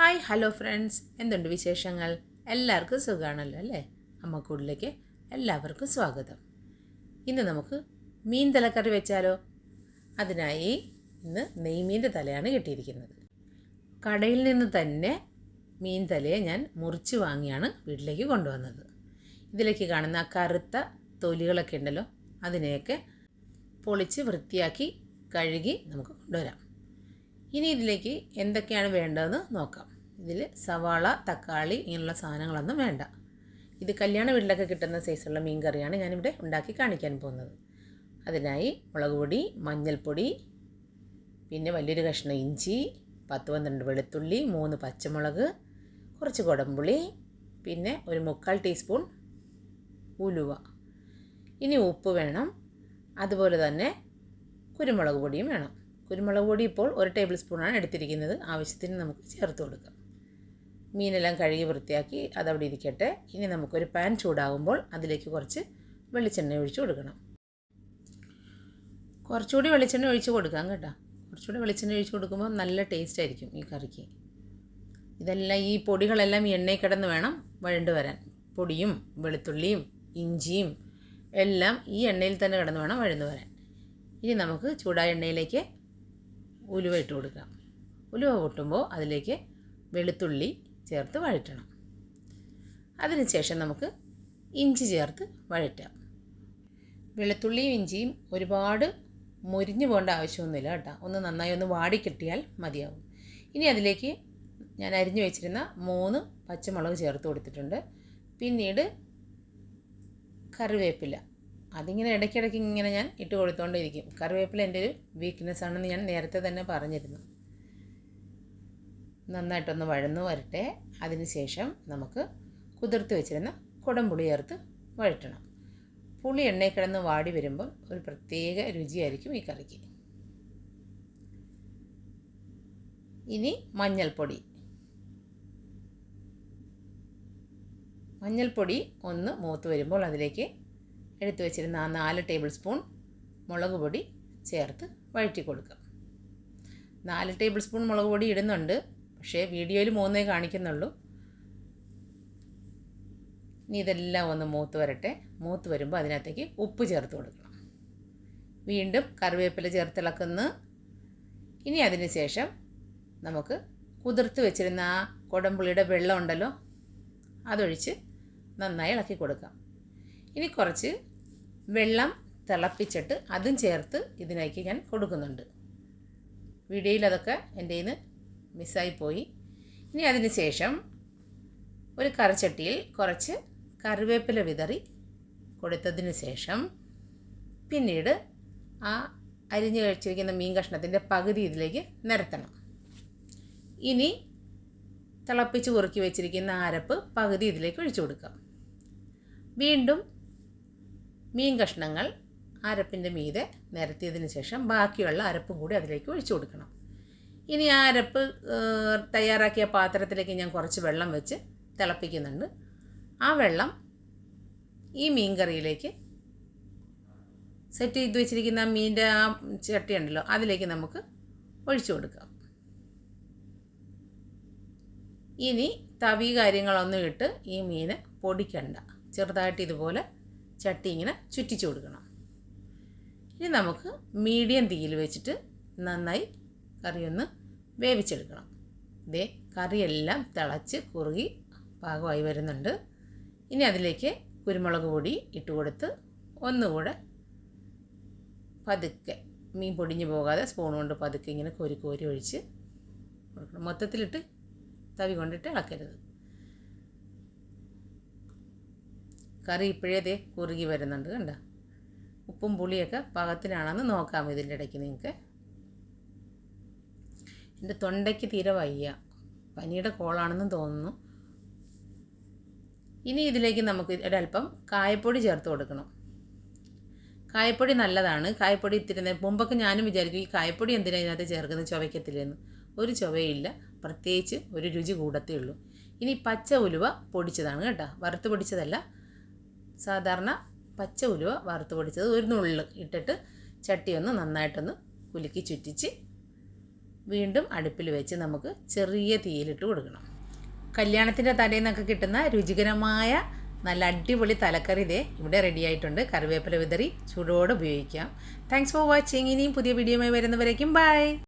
Hi hello friends. എന്തുണ്ട് വിശേഷങ്ങൾ? എല്ലാവർക്കും സുഖമാണല്ലോ അല്ലേ? അമ്മക്കൂടിലേക്ക് എല്ലാവർക്കും സ്വാഗതം. ഇന്ന് നമുക്ക് മീൻ തലക്കറി വെച്ചാലോ? അതിനായി ഇന്ന് നെയ്മീന്റെ തലയാണ് കിട്ടിയിരിക്കുന്നത്. കടയിൽ നിന്ന് തന്നെ മീൻ തലയെ ഞാൻ മുറിച്ച് വാങ്ങിയാണ് വീട്ടിലേക്ക് കൊണ്ടുവന്നത്. ഇതിലേക്ക് കാണുന്ന കറുത്ത തൊലികളൊക്കെ ഉണ്ടല്ലോ അതിനെയൊക്കെ പൊളിച്ച് വൃത്തിയാക്കി കഴുകി നമുക്ക് കൊണ്ടുവരാം. ഇനി ഇതിലേക്ക് എന്തൊക്കെയാണ് വേണ്ടതെന്ന് നോക്കാം. ഇതിൽ സവാള തക്കാളി ഇങ്ങനെയുള്ള സാധനങ്ങളൊന്നും വേണ്ട. ഇത് കല്യാണ വീട്ടിലൊക്കെ കിട്ടുന്ന സൈസുള്ള മീൻ കറിയാണ് ഞാനിവിടെ ഉണ്ടാക്കി കാണിക്കാൻ പോകുന്നത്. അതിനായി മുളക് പൊടി മഞ്ഞൾപ്പൊടി പിന്നെ വലിയൊരു കഷ്ണം ഇഞ്ചി പത്ത് പന്ത്രണ്ട് വെളുത്തുള്ളി മൂന്ന് പച്ചമുളക് കുറച്ച് കൊടമ്പുളി പിന്നെ ഒരു മുക്കാൽ ടീസ്പൂൺ ഉലുവ. ഇനി ഉപ്പ് വേണം. അതുപോലെ തന്നെ കുരുമുളക് പൊടിയും വേണം. കുരുമുളക് പൊടി ഇപ്പോൾ ഒരു ടേബിൾ സ്പൂണാണ് എടുത്തിരിക്കുന്നത്. ആവശ്യത്തിന് നമുക്ക് ചേർത്ത് കൊടുക്കാം. മീനെല്ലാം കഴുകി വൃത്തിയാക്കി അതവിടെ ഇരിക്കട്ടെ. ഇനി നമുക്കൊരു പാൻ ചൂടാകുമ്പോൾ അതിലേക്ക് കുറച്ച് വെളിച്ചെണ്ണ ഒഴിച്ച് കൊടുക്കണം. കുറച്ചുകൂടി വെളിച്ചെണ്ണ ഒഴിച്ച് കൊടുക്കാം കേട്ടോ. കുറച്ചുകൂടി വെളിച്ചെണ്ണ ഒഴിച്ച് കൊടുക്കുമ്പോൾ നല്ല ടേസ്റ്റ് ആയിരിക്കും ഈ കറിക്ക്. ഇതെല്ലാം ഈ പൊടികളെല്ലാം എണ്ണയിൽ കിടന്ന് വേണം വഴണ്ട് വരാൻ. പൊടിയും വെളുത്തുള്ളിയും ഇഞ്ചിയും എല്ലാം ഈ എണ്ണയിൽ തന്നെ കിടന്ന് വേണം വഴന്ന് വരാൻ. ഇനി നമുക്ക് ചൂടായ എണ്ണയിലേക്ക് ഉലുവ ഇട്ട് കൊടുക്കാം ഉലുവ പൊട്ടുമ്പോൾ അതിലേക്ക് വെളുത്തുള്ളി ചേർത്ത് വഴറ്റണം. അതിനുശേഷം നമുക്ക് ഇഞ്ചി ചേർത്ത് വഴറ്റാം. വെളുത്തുള്ളിയും ഇഞ്ചിയും ഒരുപാട് മുരിഞ്ഞു പോകേണ്ട ആവശ്യമൊന്നുമില്ല കേട്ടോ. ഒന്ന് നന്നായി ഒന്ന് വാടി കിട്ടിയാൽ മതിയാവും. ഇനി അതിലേക്ക് ഞാൻ അരിഞ്ഞു വെച്ചിരുന്ന മൂന്ന് പച്ചമുളക് ചേർത്ത് കൊടുത്തിട്ടുണ്ട്. പിന്നീട് കറിവേപ്പില. അതിങ്ങനെ ഇടയ്ക്കിടയ്ക്ക് ഇങ്ങനെ ഞാൻ ഇട്ട് കൊടുത്തുകൊണ്ടിരിക്കും കറിവേപ്പില എന്റെ ഒരു വീക്ക്നെസ് ആണെന്ന് ഞാൻ നേരത്തെ തന്നെ പറഞ്ഞിരുന്നു. നന്നായിട്ടൊന്ന് വഴന്നു വരട്ടെ. അതിനുശേഷം നമുക്ക് കുതിർത്ത് വെച്ചിരുന്ന കുടംപുളി ചേർത്ത് വഴറ്റണം. പുളി എണ്ണയിൽ കിടന്ന് വാടി വരുമ്പോൾ ഒരു പ്രത്യേക രുചിയായിരിക്കും ഈ കറിക്ക്. ഇനി മഞ്ഞൾപ്പൊടി. മഞ്ഞൾപ്പൊടി ഒന്ന് മൂത്ത് വരുമ്പോൾ അതിലേക്ക് എടുത്തു വെച്ചിരുന്ന ആ നാല് ടേബിൾ സ്പൂൺ മുളക് പൊടി ചേർത്ത് വഴറ്റി കൊടുക്കുക. നാല് ടേബിൾ സ്പൂൺ മുളക് പൊടി ഇടുന്നുണ്ട് പക്ഷേ വീഡിയോയിൽ മൂന്നേ കാണിക്കുന്നുള്ളൂ. ഇനി ഇതെല്ലാം ഒന്ന് മൂത്ത് വരട്ടെ. മൂത്ത് വരുമ്പോൾ അതിനകത്തേക്ക് ഉപ്പ് ചേർത്ത് കൊടുക്കണം. വീണ്ടും കറിവേപ്പില ചേർത്തിളക്കുന്ന. ഇനി അതിന് ശേഷം നമുക്ക് കുതിർത്ത് വെച്ചിരുന്ന ആ കുടംപുളിയുടെ വെള്ളം ഉണ്ടല്ലോ അതൊഴിച്ച് നന്നായി ഇളക്കി കൊടുക്കാം. ഇനി കുറച്ച് വെള്ളം തിളപ്പിച്ചിട്ട് അതും ചേർത്ത് ഇതിലേക്ക് ഞാൻ കൊടുക്കുന്നുണ്ട്. വീഡിയോയിൽ അതൊക്കെ എന്റെ ഇന്ന് മിസ്സായിപ്പോയി ഇനി അതിന് ശേഷം ഒരു കറിച്ചട്ടിയിൽ കുറച്ച് കറിവേപ്പില വിതറി കൊടുത്തതിന് ശേഷം പിന്നീട് ആ അരിഞ്ഞു കഴിച്ചിരിക്കുന്ന മീൻ കഷ്ണത്തിന്റെ പകുതി ഇതിലേക്ക് നിരത്തണം. ഇനി തിളപ്പിച്ച് കുറുക്കി വെച്ചിരിക്കുന്ന അരപ്പ് പകുതി ഇതിലേക്ക് ഒഴിച്ചു കൊടുക്കാം. വീണ്ടും മീൻ കഷ്ണങ്ങൾ അരപ്പിന്റെ മീതെ നിരത്തിയതിന് ശേഷം ബാക്കിയുള്ള അരപ്പും കൂടി അതിലേക്ക് ഒഴിച്ചു കൊടുക്കണം. ഇനി ആ അരപ്പ് തയ്യാറാക്കിയ പാത്രത്തിലേക്ക് ഞാൻ കുറച്ച് വെള്ളം വെച്ച് തിളപ്പിക്കുന്നുണ്ട്. ആ വെള്ളം ഈ മീൻ കറിയിലേക്ക് സെറ്റ് ചെയ്ത് വെച്ചിരിക്കുന്ന മീന്റെ ആ ചട്ടി ഉണ്ടല്ലോ അതിലേക്ക് നമുക്ക് ഒഴിച്ചു കൊടുക്കാം. ഇനി തവി കാര്യങ്ങളൊന്നും ഇട്ട് ഈ മീൻ പൊടിക്കണ്ട ചെറുതായിട്ട് ഇതുപോലെ ചട്ടി ഇങ്ങനെ ചുറ്റിച്ചു കൊടുക്കണം. ഇനി നമുക്ക് മീഡിയം തീയിൽ വെച്ചിട്ട് നന്നായി കറി ഒന്ന് വേവിച്ചെടുക്കണം. ഇതേ കറിയെല്ലാം തിളച്ച് കുറുകി പാകമായി വരുന്നുണ്ട്. ഇനി അതിലേക്ക് കുരുമുളക് പൊടി ഇട്ട് കൊടുത്ത് ഒന്നുകൂടെ പതുക്കെ മീൻ പൊടിഞ്ഞു പോകാതെ സ്പൂൺ കൊണ്ട് പതുക്കെ ഇങ്ങനെ കോരി കോരി ഒഴിച്ച് കൊടുക്കണം. മൊത്തത്തിലിട്ട് തവി കൊണ്ടിട്ട് ഇളക്കരുത്. കറി ഇപ്പോഴേ കുറുകി വരുന്നുണ്ട് കണ്ട? ഉപ്പും പുളിയൊക്കെ പാകത്തിനാണെന്ന് നോക്കാം ഇതിന്റെ ഇടയ്ക്ക് നിങ്ങൾക്ക്. എന്റെ തൊണ്ടയ്ക്ക് തീരെ വയ്യ. പനിയുടെ കോളാണെന്ന് തോന്നുന്നു. ഇനി ഇതിലേക്ക് നമുക്ക് ഒരല്പം കായപ്പൊടി ചേർത്ത് കൊടുക്കണം. കായപ്പൊടി നല്ലതാണ്. കായപ്പൊടി ഇത്തിരി മുമ്പൊക്കെ ഞാനും വിചാരിക്കും ഈ കായപ്പൊടി എന്തിനാണ് ഇതിനകത്ത് ചേർക്കുന്നത് ചുവയ്ക്കത്തില്ലെന്ന്. ഒരു ചുവയില്ല. പ്രത്യേകിച്ച് ഒരു രുചി കൂടത്തേ ഉള്ളൂ. ഇനി പച്ച ഉലുവ പൊടിച്ചതാണ് കേട്ടോ. വറുത്ത് പൊടിച്ചതല്ല. സാധാരണ പച്ച ഉലുവ വറുത്ത് പൊടിച്ചത് ഒരു നുള്ളിൽ ഇട്ടിട്ട് ചട്ടി ഒന്ന് നന്നായിട്ടൊന്ന് കുലുക്കി ചുറ്റിച്ച് വീണ്ടും അടുപ്പിൽ വെച്ച് നമുക്ക് ചെറിയ തീയിലിട്ട് കൊടുക്കണം. കല്യാണത്തിന്റെ തലേന്നൊക്കെ കിട്ടുന്ന രുചികരമായ നല്ല അടിപൊളി തലക്കറി ഇതേ ഇവിടെ റെഡി ആയിട്ടുണ്ട്. കറിവേപ്പില വിതറി ചൂടോടെ ഉപയോഗിക്കാം. താങ്ക്സ് ഫോർ വാച്ചിങ് ഇനിയും പുതിയ വീഡിയോയുമായി വരുന്നവരേക്കും ബൈ